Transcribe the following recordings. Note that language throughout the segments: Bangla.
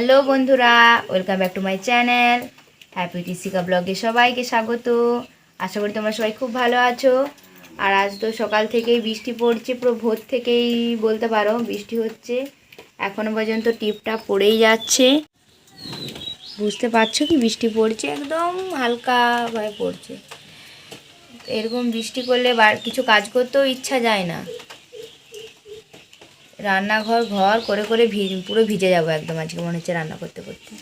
হ্যালো বন্ধুরা welcome back to my channel happy টিসিকা ব্লগে সবাইকে স্বাগত। আশা করি তোমরা সবাই খুব ভালো আছো। আর আজ তো সকাল থেকেই বৃষ্টি পড়ছে, পুরো ভোর থেকেই বলতে পারো, বৃষ্টি হচ্ছে। এখনও পর্যন্ত টিপটা পড়েই যাচ্ছে। বুঝতে পারছ কি বৃষ্টি পড়ছে? একদম হালকাভাবে পড়ছে। এরকম বৃষ্টি করলে কিছু কাজ করতেও ইচ্ছা যায় না। রান্নাঘর, ঘর করে করে পুরো ভিজে যাব একদম আজকে। মনে হচ্ছে রান্না করতে করতে।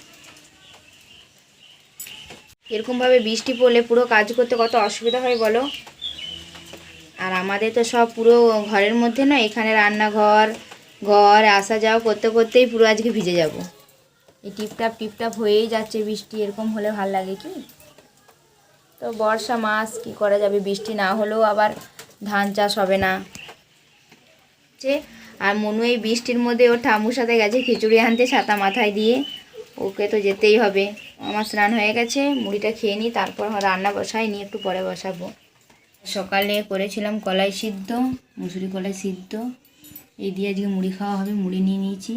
এরকমভাবে বৃষ্টি পড়লে পুরো কাজ করতে কত অসুবিধা হয় বলো? আর আমাদের তো সব পুরো ঘরের মধ্যে না, এখানে রান্নাঘর, ঘর, আসা যাওয়া করতে করতেই পুরো আজকে ভিজে যাব। এই টিপটাপ টিপটাপ হয়েই যাচ্ছে বৃষ্টি, এরকম হলে ভালো লাগে কি? তো বর্ষা মাস, কি করা যাবে বৃষ্টি না হলেও আবার ধান চাষ হবে না। হচ্ছে আর মনু এই বৃষ্টির মধ্যে ওর ঠাম্মুর সাথে গেছে খিচুড়ি আনতে ছাতা মাথায় দিয়ে। ওকে তো যেতেই হবে। আমার স্নান হয়ে গেছে, মুড়িটা খেয়ে নিই, তারপর রান্না বসাই, নিয়ে একটু পরে বসাবো। সকালে করেছিলাম কলাই সিদ্ধ, মুসুরি কলাই সিদ্ধ। এই দিয়ে আজকে মুড়ি খাওয়া হবে, মুড়ি নিয়ে নিয়েছি।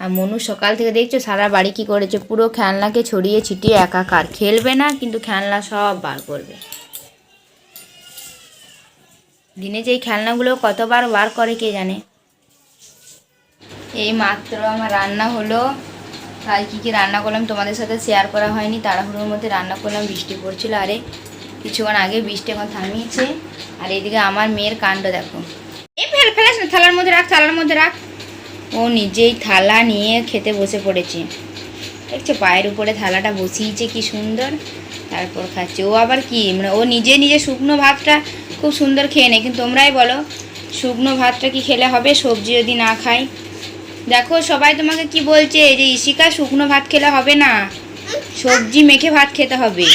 আর মনু সকাল থেকে দেখছ, সারা বাড়ি কি করেছে? পুরো খেলনাকে ছড়িয়ে ছিটিয়ে একাকার। খেলবে না, কিন্তু খেলনা সব বার করবে। দিনে যে খেলনাগুলো কতবার বার করে কে জানে? এই মাত্র আমার রান্না হলো। কাল কী কী রান্না করলাম তোমাদের সাথে শেয়ার করা হয়নি। তাড়াহুড়োর মধ্যে রান্না করলাম, বৃষ্টি পড়ছিল। আরে, কিছুক্ষণ আগে বৃষ্টি এখন থামিয়েছে। আর এদিকে আমার মেয়ের কাণ্ড দেখো। এই ফেল ফেলাস না থালার মধ্যে রাখ, থালার মধ্যে রাখ। ও নিজেই থালা নিয়ে খেতে বসে পড়েছে। দেখছ, পায়ের উপরে থালাটা বসিয়েছে, কি সুন্দর। তারপর খাচ্ছে। ও আবার কি? মানে ও নিজে নিজে শুকনো ভাতটা খুব সুন্দর খেয়ে নেয়। কিন্তু তোমরাই বলো, শুকনো ভাতটা কি খেলে হবে? সবজি যদি না খাই দেখো, সবাই তোমাকে কি বলছে? যে ইশিকা শুকনো ভাত খেলে হবে না? সবজি মেখে ভাত খেতে হবে।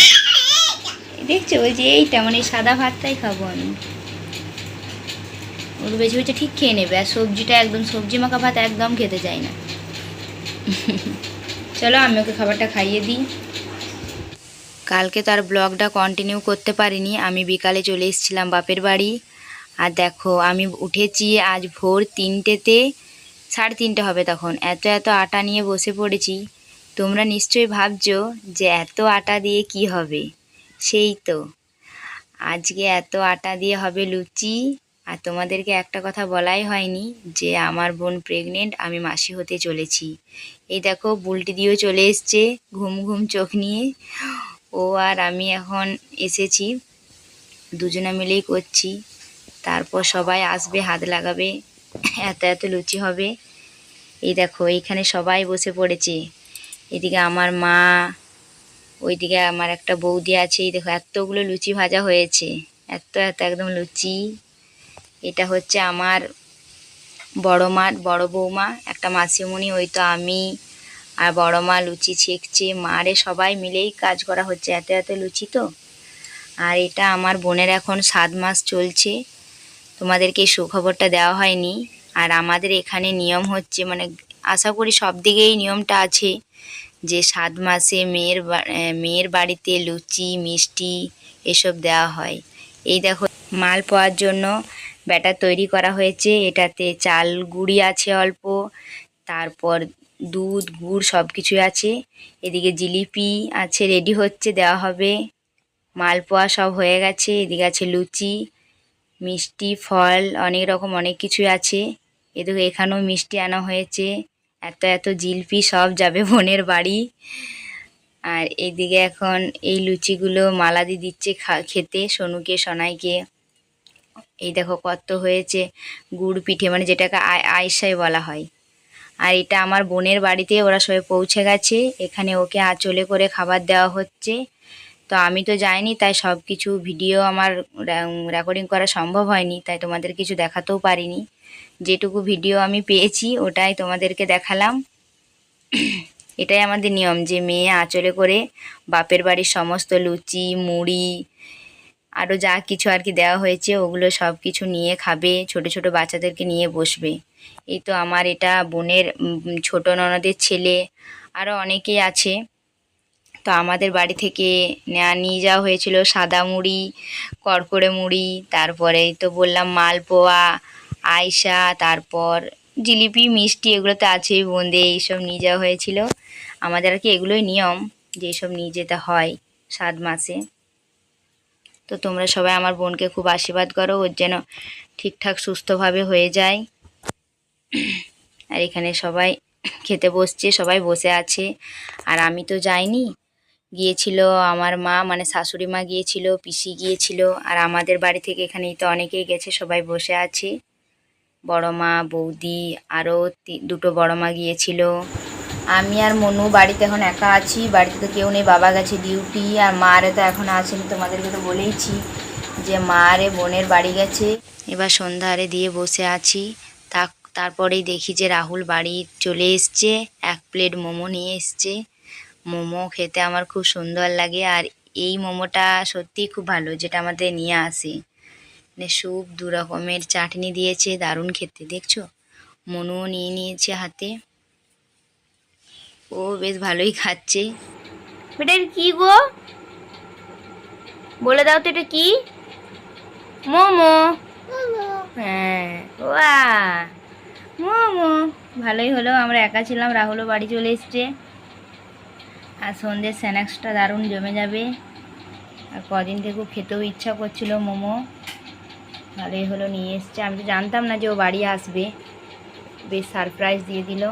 দেখছ, ওই যে এইটা মানে সাদা ভাতটাই খাব আমি। ওর বেশি বেশি ঠিক খেয়ে নেবে, আর সবজিটা একদম, সবজি মাখা ভাত একদম খেতে চাই না। চলো, আমি ওকে খাবারটা খাইয়ে দিই। কালকে তার ব্লগটা কন্টিনিউ করতে পারিনি। আমি বিকালে চলে এসেছিলাম বাপের বাড়ি। আর দেখো, আমি উঠেছি আজ ভোর তিনটেতে। সাড়ে তিনটে হবে তখন। এত এত আটা নিয়ে বসে পড়েছি। তোমরা নিশ্চয়ই ভাবছ যে এত আটা দিয়ে কি হবে। সেই তো। আজকে এত আটা দিয়ে হবে লুচি। আর তোমাদেরকে একটা কথা বলাই হয়নি যে আমার বোন প্রেগনেন্ট আমি মাসি হতে চলেছি। এই দেখো, বুলটি দিয়েও চলে এসছে ঘুম ঘুম চোখ নিয়ে। ও আর আমি এখন এসেছি, দুজনে মিলেই করছি। তারপর সবাই আসবে, হাত লাগাবে। এত এত লুচি হবে। এই দেখো, এইখানে সবাই বসে পড়েছে। এদিকে আমার মা, ওইদিকে আমার একটা বৌদি আছে। এই দেখো, এতগুলো লুচি ভাজা হয়েছে। এত এত একদম লুচি। এটা হচ্ছে আমার বড় মা, বড় বৌমা, একটা মাসিমণি, ওই তো আমি আর বড় মা লুচি ছেঁকছে। মারে সবাই মিলেই কাজ করা হচ্ছে। এত এত লুচি তো। আর এটা আমার বোনের এখন সাত মাস চলছে। তোমাদেরকে এই সুখবরটা দেওয়া হয়নি। আর আমাদের এখানে নিয়ম হচ্ছে মানে আশা করি সব দিকেই নিয়মটা আছে, যে সাত মাসে মেয়ের মেয়ের বাড়িতে লুচি, মিষ্টি এসব দেওয়া হয়। এই দেখো, মাল পাওয়ার জন্য ব্যাটার তৈরি করা হয়েছে। এটাতে চাল গুঁড়ি আছে অল্প, তারপর দুধ, গুড় সব কিছুই আছে। এদিকে জিলিপি আছে, রেডি হচ্ছে, দেওয়া হবে। মালপোয়া সব হয়ে গেছে। এদিকে আছে লুচি। মিষ্টি, ফল, অনেক রকম, অনেক কিছুই আছে। এদিকে এখানেও মিষ্টি আনা হয়েছে। এত এত জিলিপি সব যাবে বোনের বাড়ি। আর এদিকে এখন এই লুচিগুলো মালাদি দিচ্ছে খা- খেতে সোনুকে, সোনাইকে। এই দেখো, কত হয়েছে গুড় পিঠে মানে যেটাকে আয়- আয়সাই বলা হয়। আর এটা আমার বোনের বাড়িতে ওরা সবাই পৌঁছে গেছে। এখানে ওকে আঁচলে করে খাবার দেওয়া হচ্ছে। তো আমি তো যাইনি, তাই সব কিছু ভিডিও আমার রেকর্ডিং করা সম্ভব হয়নি, তাই তোমাদের কিছু দেখাতেও পারিনি। যেটুকু ভিডিও আমি পেয়েছি, ওটাই তোমাদেরকে দেখালাম। এটাই আমাদের নিয়ম, যে মেয়ে আঁচলে করে বাপের বাড়ির সমস্ত লুচি, মুড়ি আরও যা কিছু আর কি দেওয়া হয়েছে, ওগুলো সব কিছু নিয়ে খাবে, ছোট ছোট বাচ্চাদেরকে নিয়ে বসবে। এই তো আমার এটা বোনের ছোট ননদের ছেলে আরও অনেকেই আছে। তো আমাদের বাড়ি থেকে নিয়ে যাওয়া হয়েছিল সাদা মুড়ি, কড়কড়ে মুড়ি, তারপরে তো বললাম মালপোয়া, আয়সা, তারপর জিলিপি, মিষ্টি এগুলো তো আছেই বোঁদে এইসব নিয়ে যাওয়া হয়েছিল। আমাদের আর কি এগুলোই নিয়ম যে এইসব নিয়ে যেতে হয় সাত মাসে। তো তোমরা সবাই আমার বোনকে খুব আশীর্বাদ করো, ওর যেন ঠিকঠাক সুস্থভাবে হয়ে যায়। আর এখানে সবাই খেতে বসছে, সবাই বসে আছে। আর আমি তো যাইনি গিয়েছিল, আমার মা মানে শাশুড়ি মা গিয়েছিল, পিসি গিয়েছিল, আর আমাদের বাড়ি থেকে এখানেই তো অনেকেই গেছে, সবাই বসে আছে। বড় মা, বৌদি, আরও দুটো বড় মা গিয়েছিল। আমি আর মনু বাড়িতে এখন একা আছি, বাড়িতে তো কেউ নেই, বাবা গেছে ডিউটি, আর মা আরে তো এখন আসেনি, তোমাদেরকে তো বলেইছি যে মা আরে বোনের বাড়ি গেছে। এবার সন্ধ্যা আরে দিয়ে বসে আছি তা তারপরেই দেখি যে রাহুল বাড়ি চলে এসছে, এক প্লেট মোমো নিয়ে এসছে। মোমো খেতে আমার খুব সুন্দর লাগে আর এই মোমোটা সত্যিই খুব ভালো, যেটা আমাদের নিয়ে আসে। মানে স্যুপ দু রকমের, চাটনি দিয়েছে, দারুণ খেতে, দেখছ? মনুও নিয়ে নিয়েছে হাতে। ও বেশ ভালোই খাচ্ছে। এটা কি গো? বলে দাও তো এটা কি? মোমো। হ্যাঁ ওয়া। মোমো। ভালোই হলো, আমরা একা ছিলাম, রাহুলও বাড়ি চলে এসছে। আর সন্ধ্যের স্ন্যাক্সটা দারুণ জমে যাবে। আর কদিন থেকে খেতেও ইচ্ছা করছিল মোমো। ভালোই হলো নিয়ে এসছে। আমি তো জানতাম না যে ও বাড়ি আসবে। বেশ সারপ্রাইজ দিয়ে দিল।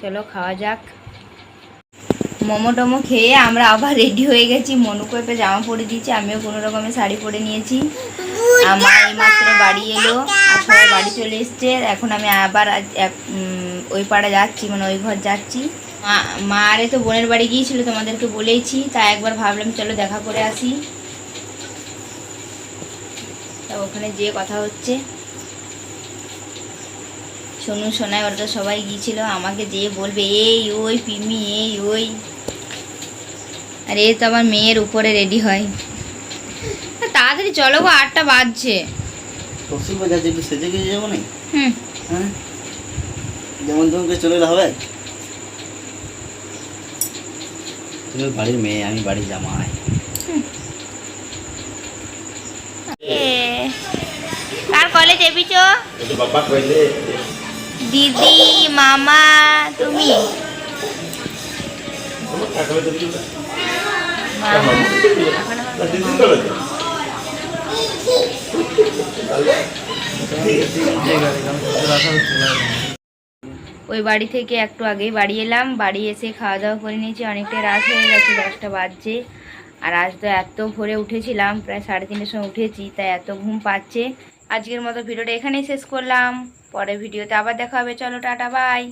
চলো খাওয়া যাক। মোমো টোমো খেয়ে আমরা আবার রেডি হয়ে গেছি। মনুকে একটা জামা পরে দিয়েছি। আমিও কোনো রকমের শাড়ি পরে নিয়েছি। আমার এইমাত্র বাড়ি এলো। আর সবাই বাড়ি চলে এসছে। এখন আমি আবার ওই পাড়া যাচ্ছি। মানে ওই ঘর যাচ্ছি। মা মা আরে তো বোনের বাড়ি গিয়েছিল তোমাদেরকে বলেইছি তাই একবার ভাবলাম চলো দেখা করে আসি। তা ওখানে যেয়ে কথা হচ্ছে। সোনু সোনায় ওরা তো সবাই গিয়েছিল আমাকে যেয়ে বলবে এই ওই পিমি এই ওই। আর এ তো আমার মেয়ের উপরে রেডি হয়। তাড়াতাড়ি চলো গো আটটা বাজছে। হুম। হ্যাঁ? যেমন তেমন করে চলে হবে? তুমি বাড়ির মেয়ে আমি বাড়ির জামাই। কার কলেজ এবিছ দিদি মামা তুমি। এখন আমার ওই বাড়ি থেকে একটু আগেই বাড়ি এলাম। বাড়ি এসে খাওয়া দাওয়া করে নিয়েছি। অনেকটা রাত হয়ে গেছে, দশটা বাজছে। আর আজ তো এত ভোরে উঠেছিলাম, প্রায় সাড়ে তিনটের সময় উঠেছি, তাই এত ঘুম পাচ্ছে। আজকের মতো ভিডিওটা এখানেই শেষ করলাম। পরের ভিডিওতে আবার দেখা হবে। চলো, টাটা, বাই।